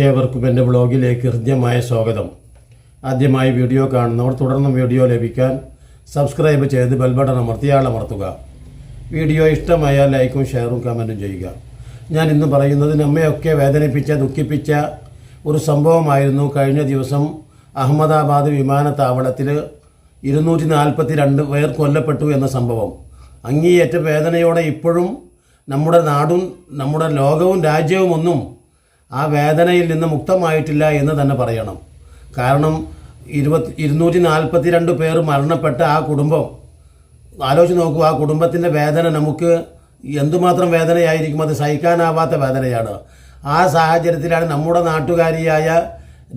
ഏവർക്കും എന്റെ ബ്ലോഗിലേക്ക് ഹൃദ്യമായ സ്വാഗതം. ആദ്യമായി വീഡിയോ കാണുന്നവർ തുടർന്നും വീഡിയോ ലഭിക്കാൻ സബ്സ്ക്രൈബ് ചെയ്ത് ബെൽബട്ടൺ അമർത്തിയാളമർത്തുക വീഡിയോ ഇഷ്ടമായാൽ ലൈക്കും ഷെയറും കമന്റും ചെയ്യുക. ഞാൻ ഇന്ന് പറയുന്നത് നമ്മയൊക്കെ വേദനിപ്പിച്ച ദുഃഖിപ്പിച്ച ഒരു സംഭവമായിരുന്നു. കഴിഞ്ഞ ദിവസം അഹമ്മദാബാദ് വിമാനത്താവളത്തിൽ ഇരുന്നൂറ്റി നാൽപ്പത്തി രണ്ട് പേർ കൊല്ലപ്പെട്ടു എന്ന സംഭവം. അങ്ങേയറ്റ വേദനയോടെ ഇപ്പോഴും നമ്മുടെ നാടും നമ്മുടെ ലോകവും രാജ്യവും ഒന്നും ആ വേദനയിൽ നിന്ന് മുക്തമായിട്ടില്ല എന്ന് തന്നെ പറയണം. കാരണം ഇരുപത്തി ഇരുന്നൂറ്റി നാൽപ്പത്തി രണ്ട് പേർ മരണപ്പെട്ട ആ കുടുംബം ആലോചിച്ച് നോക്കുക ആ കുടുംബത്തിന്റെ വേദന നമുക്ക് എന്തുമാത്രം വേദനയായിരിക്കും അത് സഹിക്കാനാവാത്ത വേദനയാണ്. ആ സാഹചര്യത്തിലാണ് നമ്മുടെ നാട്ടുകാരിയായ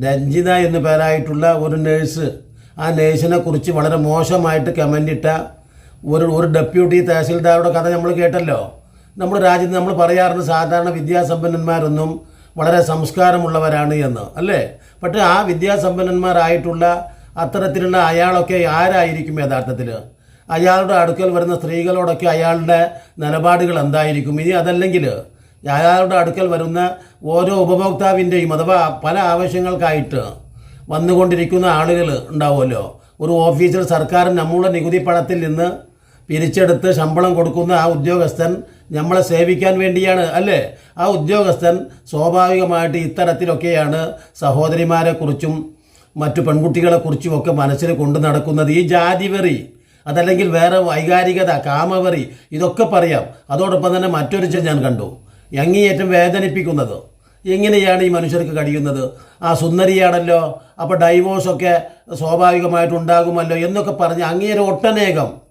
രഞ്ജിത എന്നു പേരായിട്ടുള്ള ഒരു നേഴ്സ് ആ നേഴ്സിനെ കുറിച്ച് വളരെ മോശമായിട്ട് കമന്റ് ഇട്ട ഒരു ഒരു ഡെപ്യൂട്ടി തഹസിൽദാരുടെ കഥ നമ്മൾ കേട്ടല്ലോ. നമ്മുടെ രാജ്യത്ത് നമ്മൾ പറയാറുണ്ട് സാധാരണ വിദ്യാസമ്പന്നന്മാരൊന്നും വളരെ സംസ്കാരമുള്ളവരാണ് എന്ന് അല്ലേ? പക്ഷേ ആ വിദ്യാസമ്പന്നന്മാരായിട്ടുള്ള അത്തരത്തിലുള്ള അയാളൊക്കെ ആരായിരിക്കും യഥാർത്ഥത്തിൽ? അയാളുടെ അടുക്കൽ വരുന്ന സ്ത്രീകളോടൊക്കെ അയാളുടെ നിലപാടുകൾ എന്തായിരിക്കും? ഇനി അതല്ലെങ്കിൽ അയാളുടെ അടുക്കൽ വരുന്ന ഓരോ ഉപഭോക്താവിന്റെയും അഥവാ പല ആവശ്യങ്ങൾക്കായിട്ട് വന്നുകൊണ്ടിരിക്കുന്ന ആളുകൾ ഉണ്ടാവുമല്ലോ? ഒരു ഓഫീസിൽ സർക്കാർ നമ്മുടെ നികുതി പണത്തിൽ നിന്ന് പിരിച്ചെടുത്ത് ശമ്പളം കൊടുക്കുന്ന ആ ഉദ്യോഗസ്ഥൻ നമ്മളെ സേവിക്കാൻ വേണ്ടിയാണ് അല്ലേ? ആ ഉദ്യോഗസ്ഥൻ സ്വാഭാവികമായിട്ട് ഇത്തരത്തിലൊക്കെയാണ് സഹോദരിമാരെക്കുറിച്ചും മറ്റു പെൺകുട്ടികളെക്കുറിച്ചും ഒക്കെ മനസ്സിൽ കൊണ്ടു നടക്കുന്നത്. ഈ ജാതിവെറി അതല്ലെങ്കിൽ വേറെ വൈകാരികത കാമവെറി ഇതൊക്കെ പറയാം. അതോടൊപ്പം തന്നെ മറ്റൊരു ഞാൻ കണ്ടു. അങ്ങേയറ്റം വേദനിപ്പിക്കുന്നത്. എങ്ങനെയാണ് ഈ മനുഷ്യർക്ക് കഴിയുന്നത്? ആ സുന്ദരിയാണല്ലോ. അപ്പോൾ ഡൈവോഴ്സൊക്കെ സ്വാഭാവികമായിട്ടുണ്ടാകുമല്ലോ എന്നൊക്കെ പറഞ്ഞ് അങ്ങേരെ ഒട്ടനേകം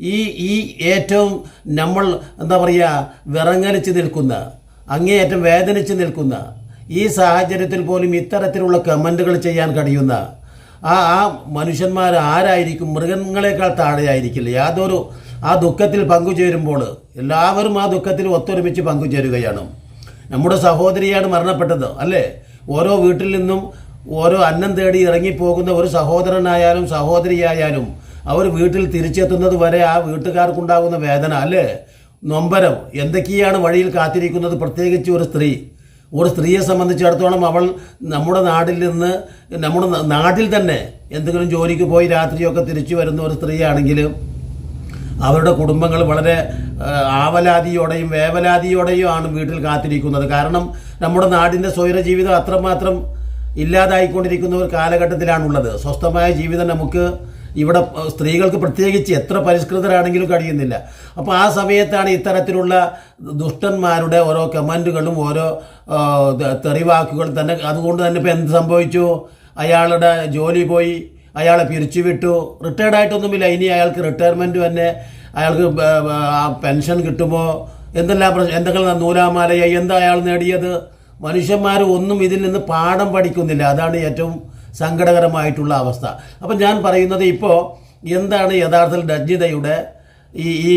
ഈ ഈ ഏറ്റവും നമ്മൾ എന്താ പറയുക വിറങ്ങലിച്ച് നിൽക്കുന്ന അങ്ങേയറ്റം വേദനിച്ച് നിൽക്കുന്ന ഈ സാഹചര്യത്തിൽ പോലും ഇത്തരത്തിലുള്ള കമന്റുകൾ ചെയ്യാൻ കഴിയുന്ന ആ ആ മനുഷ്യന്മാർ ആരായിരിക്കും മൃഗങ്ങളെക്കാൾ താഴെയായിരിക്കില്ല. യാതൊരു ആ ദുഃഖത്തിൽ പങ്കുചേരുമ്പോൾ എല്ലാവരും ആ ദുഃഖത്തിൽ ഒത്തൊരുമിച്ച് പങ്കുചേരുകയാണ്. നമ്മുടെ സഹോദരിയാണ് മരണപ്പെട്ടത് അല്ലേ? ഓരോ വീട്ടിൽ നിന്നും ഓരോ അന്നം തേടി ഇറങ്ങിപ്പോകുന്ന ഒരു സഹോദരനായാലും സഹോദരിയായാലും അവർ വീട്ടിൽ തിരിച്ചെത്തുന്നത് വരെ ആ വീട്ടുകാർക്കുണ്ടാകുന്ന വേദന അല്ലേ? നൊമ്പരം. എന്തൊക്കെയാണ് വഴിയിൽ കാത്തിരിക്കുന്നത്? പ്രത്യേകിച്ച് ഒരു സ്ത്രീ. ഒരു സ്ത്രീയെ സംബന്ധിച്ചിടത്തോളം അവൾ നമ്മുടെ നാട്ടിൽ നിന്ന് നമ്മുടെ നാട്ടിൽ തന്നെ എന്തെങ്കിലും ജോലിക്ക് പോയി രാത്രിയൊക്കെ തിരിച്ചു വരുന്ന ഒരു സ്ത്രീയാണെങ്കിൽ അവരുടെ കുടുംബങ്ങൾ വളരെ ആവലാതിയോടെയും വേവലാതിയോടെയും ആണ് വീട്ടിൽ കാത്തിരിക്കുന്നത്. കാരണം നമ്മുടെ നാടിന്റെ സ്വൈര ജീവിതം അത്രമാത്രം ഇല്ലാതായിക്കൊണ്ടിരിക്കുന്ന ഒരു കാലഘട്ടത്തിലാണുള്ളത്. സ്വസ്ഥമായ ജീവിതം നമുക്ക് ഇവിടെ സ്ത്രീകൾക്ക് പ്രത്യേകിച്ച് എത്ര പരിഷ്കൃതരാണെങ്കിലും കഴിയുന്നില്ല. അപ്പോൾ ആ സമയത്താണ് ഇത്തരത്തിലുള്ള ദുഷ്ടന്മാരുടെ ഓരോ കമന്റുകളും ഓരോ തെറിവാക്കുകളും തന്നെ. അതുകൊണ്ട് തന്നെ ഇപ്പോൾ എന്ത് സംഭവിച്ചു? അയാളുടെ ജോലി പോയി അയാളെ പിരിച്ചുവിട്ടു. റിട്ടയർഡ് ആയിട്ടൊന്നുമില്ല. ഇനി അയാൾക്ക് റിട്ടയർമെന്റ് തന്നെ. അയാൾക്ക് പെൻഷൻ കിട്ടുമോ? എന്തെല്ലാം പ്രശ്നം എന്തെങ്കിലും നൂലാമാലയായി? എന്താ അയാൾ നേടിയത്? മനുഷ്യന്മാർ ഒന്നും ഇതിൽ നിന്ന് പാഠം പഠിക്കുന്നില്ല. അതാണ് ഏറ്റവും സങ്കടകരമായിട്ടുള്ള അവസ്ഥ. അപ്പം ഞാൻ പറയുന്നത് ഇപ്പോൾ എന്താണ് യഥാർത്ഥത്തിൽ രഞ്ജിതയുടെ ഈ ഈ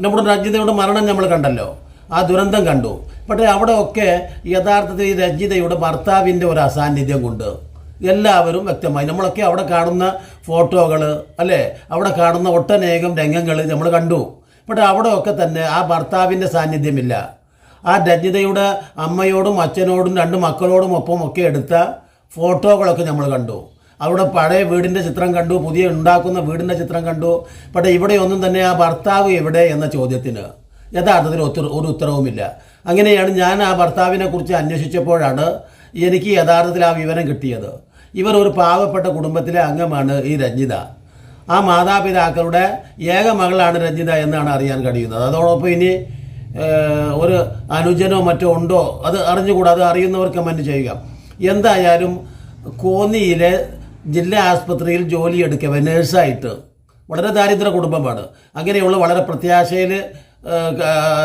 നമ്മുടെ രഞ്ജിതയുടെ മരണം നമ്മൾ കണ്ടല്ലോ. ആ ദുരന്തം കണ്ടു. പക്ഷേ അവിടെ ഒക്കെ യഥാർത്ഥത്തിൽ ഈ രഞ്ജിതയുടെ ഭർത്താവിന്റെ ഒരു അസാന്നിധ്യം കൊണ്ട് എല്ലാവരും വ്യക്തമായി നമ്മളൊക്കെ അവിടെ കാണുന്ന ഫോട്ടോകൾ അല്ലേ? അവിടെ കാണുന്ന ഒട്ടനേകം രംഗങ്ങൾ നമ്മൾ കണ്ടു. പക്ഷേ അവിടെയൊക്കെ തന്നെ ആ ഭർത്താവിന്റെ സാന്നിധ്യമില്ല. ആ രഞ്ജിതയുടെ അമ്മയോടും അച്ഛനോടും രണ്ട് മക്കളോടും ഒപ്പം ഒക്കെ എടുത്ത ഫോട്ടോകളൊക്കെ നമ്മൾ കണ്ടു. അവിടെ പഴയ വീടിന്റെ ചിത്രം കണ്ടു പുതിയ ഉണ്ടാക്കുന്ന വീടിന്റെ ചിത്രം കണ്ടു. പക്ഷേ ഇവിടെയൊന്നും തന്നെ ആ ഭർത്താവ് എവിടെ എന്ന ചോദ്യത്തിന് യഥാർത്ഥത്തിൽ ഒത്തിരി ഒരു ഉത്തരവുമില്ല. അങ്ങനെയാണ് ഞാൻ ആ ഭർത്താവിനെ കുറിച്ച് അന്വേഷിച്ചപ്പോഴാണ് എനിക്ക് യഥാർത്ഥത്തിൽ ആ വിവരം കിട്ടിയത്. ഇവർ ഒരു പാവപ്പെട്ട കുടുംബത്തിലെ അംഗമാണ് ഈ രഞ്ജിത. ആ മാതാപിതാക്കളുടെ ഏക മകളാണ് രഞ്ജിത എന്നാണ് അറിയാൻ കഴിയുന്നത്. അതോടൊപ്പം ഇനി ഒരു അനുജനോ മറ്റോ ഉണ്ടോ അത് അറിഞ്ഞുകൂടാ അത് അറിയുന്നവർ കമന്റ് ചെയ്യുക. എന്തായാലും കോന്നിയിലെ ജില്ലാ ആസ്പത്രിയിൽ ജോലി എടുക്കവേ നേഴ്സായിട്ട്. വളരെ ദാരിദ്ര്യ കുടുംബമാണ്. അങ്ങനെയുള്ള വളരെ പ്രത്യാശയിൽ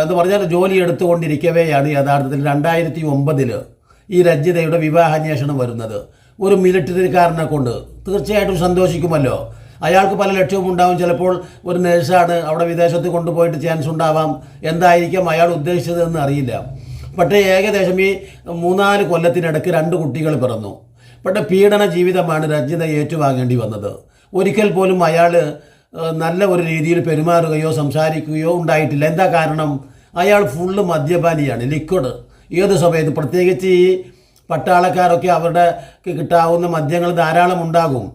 എന്ന് പറഞ്ഞാൽ ജോലി എടുത്തുകൊണ്ടിരിക്കവെയാണ് യഥാർത്ഥത്തിൽ രണ്ടായിരത്തി ഒമ്പതിൽ ഈ രഞ്ജിതയുടെ വിവാഹാന്വേഷണം വരുന്നത്. ഒരു മിലിറ്ററിക്കാരനെ കൊണ്ട് തീർച്ചയായിട്ടും സന്തോഷിക്കുമല്ലോ. അയാൾക്ക് പല ലക്ഷ്യവും ഉണ്ടാവും. ചിലപ്പോൾ ഒരു നേഴ്സാണ് അവിടെ വിദേശത്ത് കൊണ്ടുപോയിട്ട് ചാൻസ് ഉണ്ടാവാം. എന്തായിരിക്കും അയാൾ ഉദ്ദേശിച്ചതെന്ന് അറിയില്ല. പക്ഷേ ഏകദേശം ഈ മൂന്നാൽ കൊല്ലത്തിനിടയ്ക്ക് രണ്ട് കുട്ടികൾ പിറന്നു. പക്ഷേ പീഡന ജീവിതമാണ് രഞ്ജിത ഏറ്റുവാങ്ങേണ്ടി വന്നത്. ഒരിക്കൽ പോലും അയാൾ നല്ല ഒരു രീതിയിൽ പെരുമാറുകയോ സംസാരിക്കുകയോ ഉണ്ടായിട്ടില്ല. എന്താ കാരണം? അയാൾ ഫുള്ള് മദ്യപാനിയാണ് ലിക്വിഡ്. ഏത് സമയത്ത് പ്രത്യേകിച്ച് ഈ പട്ടാളക്കാരൊക്കെ അവരുടെ കിട്ടാവുന്ന മദ്യങ്ങൾ ധാരാളം ഉണ്ടാകും.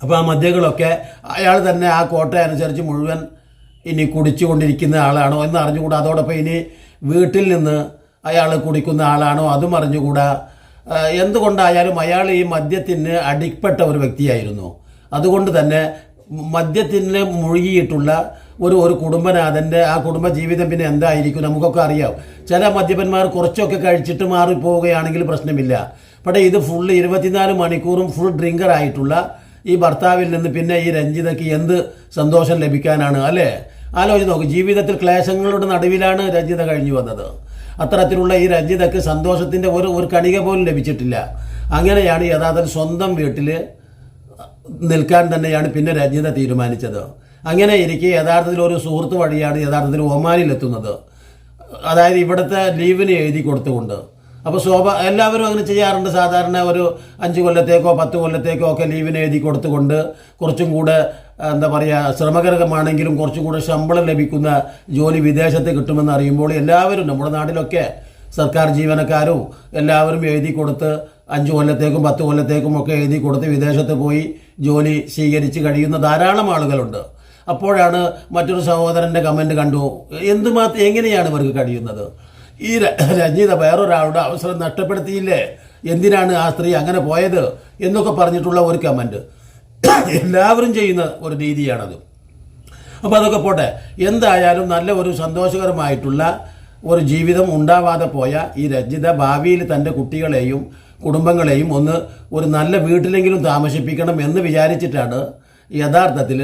അപ്പോൾ ആ മദ്യങ്ങളൊക്കെ അയാൾ തന്നെ ആ കോട്ട അനുസരിച്ച് മുഴുവൻ ഇനി കുടിച്ചുകൊണ്ടിരിക്കുന്ന ആളാണോ എന്ന് അറിഞ്ഞുകൂടാ അതോടൊപ്പം ഇനി വീട്ടിൽ നിന്ന് അയാൾ കുടിക്കുന്ന ആളാണോ അതും അറിഞ്ഞുകൂടാ. എന്തുകൊണ്ടായാലും അയാൾ ഈ മദ്യത്തിന് അടിപ്പെട്ട ഒരു വ്യക്തിയായിരുന്നു. അതുകൊണ്ട് തന്നെ മദ്യത്തിന് മുഴുകിയിട്ടുള്ള ഒരു ഒരു കുടുംബനാഥന്റെ ആ കുടുംബ ജീവിതം പിന്നെ എന്തായിരിക്കും നമുക്കൊക്കെ അറിയാം. ചില മദ്യപന്മാർ കുറച്ചൊക്കെ കഴിച്ചിട്ട് മാറിപ്പോവുകയാണെങ്കിൽ പ്രശ്നമില്ല. പക്ഷേ ഇത് ഫുള്ള് ഇരുപത്തിനാല് മണിക്കൂറും ഫുൾ ഡ്രിങ്കർ ആയിട്ടുള്ള ഈ ഭർത്താവിൽ നിന്ന് പിന്നെ ഈ രഞ്ജിതയ്ക്ക് എന്ത് സന്തോഷം ലഭിക്കാനാണ് അല്ലേ? ആലോചിച്ച് നോക്കും ജീവിതത്തിൽ ക്ലേശങ്ങളുടെ നടുവിലാണ് രഞ്ജിത കഴിഞ്ഞു വന്നത്. അത്തരത്തിലുള്ള ഈ രഞ്ജിതക്ക് സന്തോഷത്തിന്റെ ഒരു ഒരു കണിക പോലും ലഭിച്ചിട്ടില്ല. അങ്ങനെയാണ് യഥാർത്ഥത്തിൽ സ്വന്തം വീട്ടിൽ നിൽക്കാൻ തന്നെയാണ് പിന്നെ രഞ്ജിത തീരുമാനിച്ചത്. അങ്ങനെ ഇരിക്കെ യഥാർത്ഥത്തിൽ ഒരു സുഹൃത്ത് വഴിയാണ് യഥാർത്ഥത്തിൽ ഒമാനിലെത്തുന്നത് അതായത് ഇവിടുത്തെ ലീവിന് എഴുതി കൊടുത്തുകൊണ്ട്. അപ്പോൾ ശോഭ എല്ലാവരും അങ്ങനെ ചെയ്യാറുണ്ട്. സാധാരണ ഒരു അഞ്ച് കൊല്ലത്തേക്കോ പത്ത് കൊല്ലത്തേക്കോ ഒക്കെ ലീവിന് എഴുതി കൊടുത്തുകൊണ്ട് കുറച്ചും കൂടെ എന്താ പറയുക ശ്രമകരമാണെങ്കിലും കുറച്ചും കൂടെ ശമ്പളം ലഭിക്കുന്ന ജോലി വിദേശത്ത് കിട്ടുമെന്ന് അറിയുമ്പോൾ എല്ലാവരും നമ്മുടെ നാട്ടിലൊക്കെ സർക്കാർ ജീവനക്കാരും എല്ലാവരും എഴുതി കൊടുത്ത് അഞ്ച് കൊല്ലത്തേക്കും പത്ത് കൊല്ലത്തേക്കും ഒക്കെ എഴുതി കൊടുത്ത് വിദേശത്ത് പോയി ജോലി സ്വീകരിച്ച് കഴിയുന്ന ധാരാളം ആളുകളുണ്ട്. അപ്പോഴാണ് മറ്റൊരു സഹോദരന്റെ കമന്റ് കണ്ടു. എന്തുമാത്രം എങ്ങനെയാണ് ഇവർക്ക് കഴിയുന്നത്? ഈ രഞ്ജിത വേറൊരാളുടെ അവസരം നഷ്ടപ്പെടുത്തിയില്ലേ? എന്തിനാണ് ആ സ്ത്രീ അങ്ങനെ പോയത്? എന്നൊക്കെ പറഞ്ഞിട്ടുള്ള ഒരു കമന്റ് എല്ലാവരും ചെയ്യുന്ന ഒരു രീതിയാണത്. അപ്പോൾ അതൊക്കെ പോട്ടെ. എന്തായാലും നല്ല ഒരു സന്തോഷകരമായിട്ടുള്ള ഒരു ജീവിതം ഉണ്ടാവാതെ പോയ ഈ രജിത ഭാവിയിൽ തന്റെ കുട്ടികളെയും കുടുംബങ്ങളെയും ഒന്ന് ഒരു നല്ല വീട്ടിലെങ്കിലും താമസിപ്പിക്കണം എന്ന് വിചാരിച്ചിട്ടാണ് യഥാർത്ഥത്തിൽ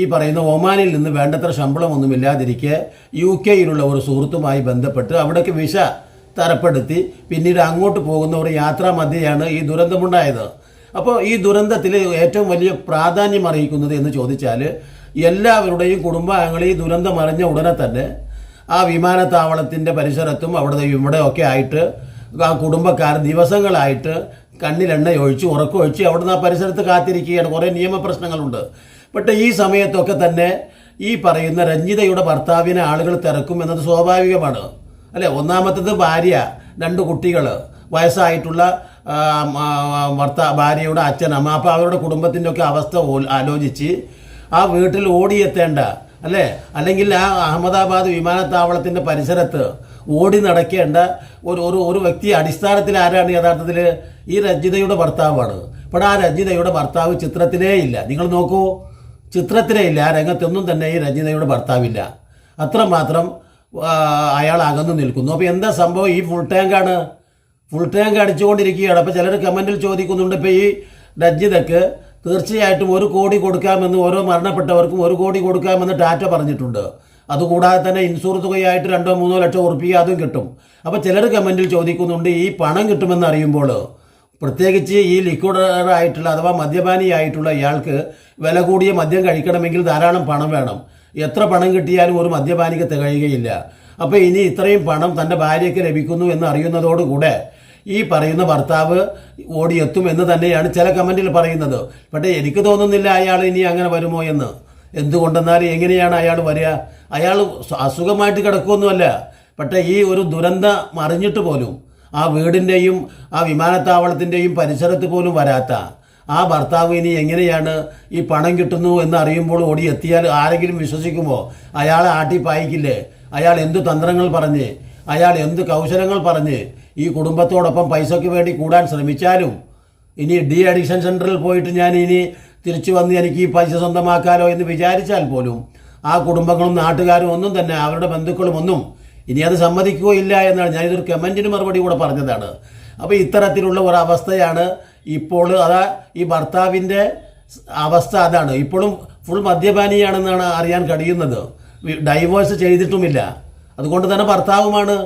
ഈ പറയുന്ന ഒമാനിൽ നിന്ന് വേണ്ടത്ര ശമ്പളമൊന്നുമില്ലാതിരിക്കെ യു കെയിലുള്ള ഒരു സുഹൃത്തുമായി ബന്ധപ്പെട്ട് അവിടേക്ക് വിശ തരപ്പെടുത്തി പിന്നീട് അങ്ങോട്ട് പോകുന്ന ഒരു യാത്രാ മധ്യയാണ് ഈ ദുരന്തമുണ്ടായത്. അപ്പോൾ ഈ ദുരന്തത്തിൽ ഏറ്റവും വലിയ പ്രാധാന്യം അറിയിക്കുന്നത് എന്ന് ചോദിച്ചാൽ എല്ലാവരുടെയും കുടുംബാംഗങ്ങൾ ഈ ദുരന്തം അറിഞ്ഞ ഉടനെ തന്നെ ആ വിമാനത്താവളത്തിന്റെ പരിസരത്തും അവിടെ ഇവിടെ ഒക്കെ ആയിട്ട് ആ കുടുംബക്കാർ ദിവസങ്ങളായിട്ട് കണ്ണിലെണ്ണ ഒഴിച്ച് ഉറക്കമൊഴിച്ച് അവിടുന്ന് ആ പരിസരത്ത് കാത്തിരിക്കുകയാണ്. കുറേ നിയമപ്രശ്നങ്ങളുണ്ട് പക്ഷേ ഈ സമയത്തൊക്കെ തന്നെ ഈ പറയുന്ന രഞ്ജിതയുടെ ഭർത്താവിനെ ആളുകൾ തിരക്കും എന്നത് സ്വാഭാവികമാണ്. അല്ലെ? ഒന്നാമത്തത് ഭാര്യ രണ്ട് കുട്ടികൾ വയസ്സായിട്ടുള്ള ഭർത്താ ഭാര്യയുടെ അച്ഛൻ അമ്മ അപ്പോൾ അവരുടെ കുടുംബത്തിന്റെ ഒക്കെ അവസ്ഥ ആലോചിച്ച് ആ വീട്ടിൽ ഓടിയെത്തേണ്ട അല്ലേ? അല്ലെങ്കിൽ ആ അഹമ്മദാബാദ് വിമാനത്താവളത്തിന്റെ പരിസരത്ത് ഓടി നടക്കേണ്ട ഒരു ഒരു ഒരു വ്യക്തി അടിസ്ഥാനത്തിൽ ആരാണ് യഥാർത്ഥത്തിൽ? ഈ രഞ്ജിതയുടെ ഭർത്താവാണ്. അപ്പോൾ ആ രഞ്ജിതയുടെ ഭർത്താവ് ചിത്രത്തിലേ ഇല്ല. നിങ്ങൾ നോക്കൂ ചിത്രത്തിലേ ഇല്ല. ആ രംഗത്തൊന്നും തന്നെ ഈ രഞ്ജിതയുടെ ഭർത്താവില്ല. അത്രമാത്രം അയാൾ അകന്നു നിൽക്കുന്നു. അപ്പോൾ എന്താ സംഭവം? ഈ ഫുൾ ടാങ്കാണ്. ഫുൾ ടാങ്ക് അടിച്ചുകൊണ്ടിരിക്കുകയാണ്. അപ്പോൾ ചിലർ കമന്റിൽ ചോദിക്കുന്നുണ്ട് ഇപ്പോൾ ഈ രഞ്ജിതക്ക് തീർച്ചയായിട്ടും ഒരു കോടി കൊടുക്കാമെന്ന് ഓരോ മരണപ്പെട്ടവർക്കും ഒരു കോടി കൊടുക്കാമെന്ന് ടാറ്റ പറഞ്ഞിട്ടുണ്ട്. അതുകൂടാതെ തന്നെ ഇൻഷുർ തുകയായിട്ട് രണ്ടോ മൂന്നോ ലക്ഷം ഉറപ്പിക്കുക അതും കിട്ടും. അപ്പോൾ ചിലർ കമന്റിൽ ചോദിക്കുന്നുണ്ട് ഈ പണം കിട്ടുമെന്ന് അറിയുമ്പോൾ പ്രത്യേകിച്ച് ഈ ലിക്വിഡർ ആയിട്ടുള്ള അഥവാ മദ്യപാനിയായിട്ടുള്ള ഇയാൾക്ക് വില കൂടിയ മദ്യം കഴിക്കണമെങ്കിൽ ധാരാളം പണം വേണം. എത്ര പണം കിട്ടിയാലും ഒരു മദ്യപാനിക്ക് തികയുകയില്ല. അപ്പോൾ ഇനി ഇത്രയും പണം തന്റെ ഭാര്യയ്ക്ക് ലഭിക്കുന്നു എന്ന് അറിയുന്നതോടുകൂടെ ഈ പറയുന്ന ഭർത്താവ് ഓടിയെത്തും എന്ന് തന്നെയാണ് ചില കമന്റിൽ പറയുന്നത്. പക്ഷേ എനിക്ക് തോന്നുന്നില്ല അയാൾ ഇനി അങ്ങനെ വരുമോ എന്ന്. എന്തുകൊണ്ടെന്നാൽ എങ്ങനെയാണ് അയാൾ വരിക? അയാൾ അസുഖമായിട്ട് കിടക്കുമൊന്നുമല്ല പക്ഷേ ഈ ഒരു ദുരന്തം അറിഞ്ഞിട്ട് പോലും ആ വീടിന്റെയും ആ വിമാനത്താവളത്തിന്റെയും പരിസരത്ത് പോലും വരാത്ത ആ ഭർത്താവ് ഇനി എങ്ങനെയാണ് ഈ പണം കിട്ടുന്നു എന്ന് അറിയുമ്പോൾ ഓടി എത്തിയാൽ ആരെങ്കിലും വിശ്വസിക്കുമോ? അയാളെ ആട്ടി പായിക്കില്ലേ അയാൾ എന്തു തന്ത്രങ്ങൾ പറഞ്ഞ്? അയാൾ എന്ത് കൗശലങ്ങൾ പറഞ്ഞ്? ഈ കുടുംബത്തോടൊപ്പം പൈസയ്ക്ക് വേണ്ടി കൂടാൻ ശ്രമിച്ചാലും ഇനി ഡി അഡിക്ഷൻ സെന്ററിൽ പോയിട്ട് ഞാൻ ഇനി തിരിച്ചു വന്ന് എനിക്ക് ഈ പൈസ സ്വന്തമാക്കാലോ എന്ന് വിചാരിച്ചാൽ പോലും ആ കുടുംബങ്ങളും നാട്ടുകാരും ഒന്നും തന്നെ അവരുടെ ബന്ധുക്കളും ഒന്നും ഇനി അത് സമ്മതിക്കുകയില്ല എന്നാണ് ഞാനിതൊരു കമന്റിന് മറുപടി കൂടെ പറഞ്ഞതാണ്. അപ്പോൾ ഇത്തരത്തിലുള്ള ഒരു അവസ്ഥയാണ് ഇപ്പോൾ അതാ ഈ ഭർത്താവിന്റെ അവസ്ഥ അതാണ്. ഇപ്പോഴും ഫുൾ മദ്യപാനിയാണെന്നാണ് അറിയാൻ കഴിയുന്നത്. ഡൈവേഴ്സ് ചെയ്തിട്ടുമില്ല. അതുകൊണ്ട് തന്നെ ഭർത്താവുമാണ്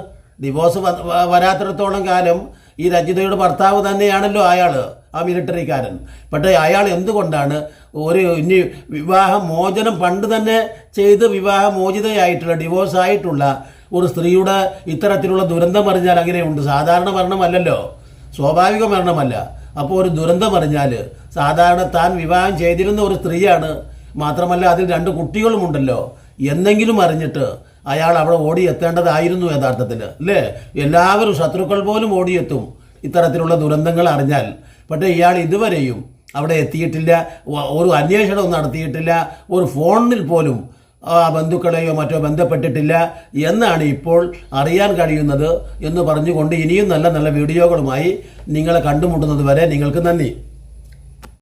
ഡിവോഴ്സ് വരാത്തിടത്തോളം കാലം ഈ രജിതയുടെ ഭർത്താവ് തന്നെയാണല്ലോ അയാൾ ആ മിലിറ്ററിക്കാരൻ പക്ഷേ അയാൾ എന്തുകൊണ്ടാണ് ഒരു ഇനി വിവാഹ മോചനം പണ്ട് തന്നെ ചെയ്ത് വിവാഹ മോചിതയായിട്ടുള്ള ഡിവോഴ്സ് ആയിട്ടുള്ള ഒരു സ്ത്രീയുടെ ഇത്തരത്തിലുള്ള ദുരന്തം അറിഞ്ഞാൽ അങ്ങനെയുണ്ട്. സാധാരണ മരണമല്ലല്ലോ. സ്വാഭാവിക മരണമല്ല. അപ്പോൾ ഒരു ദുരന്തം അറിഞ്ഞാൽ സാധാരണ താൻ വിവാഹം ചെയ്തിരുന്ന ഒരു സ്ത്രീയാണ്. മാത്രമല്ല അതിൽ രണ്ട് കുട്ടികളുമുണ്ടല്ലോ. എന്നെങ്കിലും അറിഞ്ഞിട്ട് അയാൾ അവിടെ ഓടിയെത്തേണ്ടതായിരുന്നു യഥാർത്ഥത്തിൽ അല്ലേ? എല്ലാവരും ശത്രുക്കൾ പോലും ഓടിയെത്തും ഇത്തരത്തിലുള്ള ദുരന്തങ്ങൾ അറിഞ്ഞാൽ. പക്ഷേ ഇയാൾ ഇതുവരെയും അവിടെ എത്തിയിട്ടില്ല ഒരു അന്വേഷണവും നടത്തിയിട്ടില്ല ഒരു ഫോണിൽ പോലും ആ ബന്ധുക്കളെയോ മറ്റോ ബന്ധപ്പെട്ടിട്ടില്ല എന്നാണ് ഇപ്പോൾ അറിയാൻ കഴിയുന്നത് എന്ന് പറഞ്ഞുകൊണ്ട് ഇനിയും നല്ല നല്ല വീഡിയോകളുമായി നിങ്ങളെ കണ്ടുമുട്ടുന്നത് വരെ നിങ്ങൾക്ക് നന്ദി.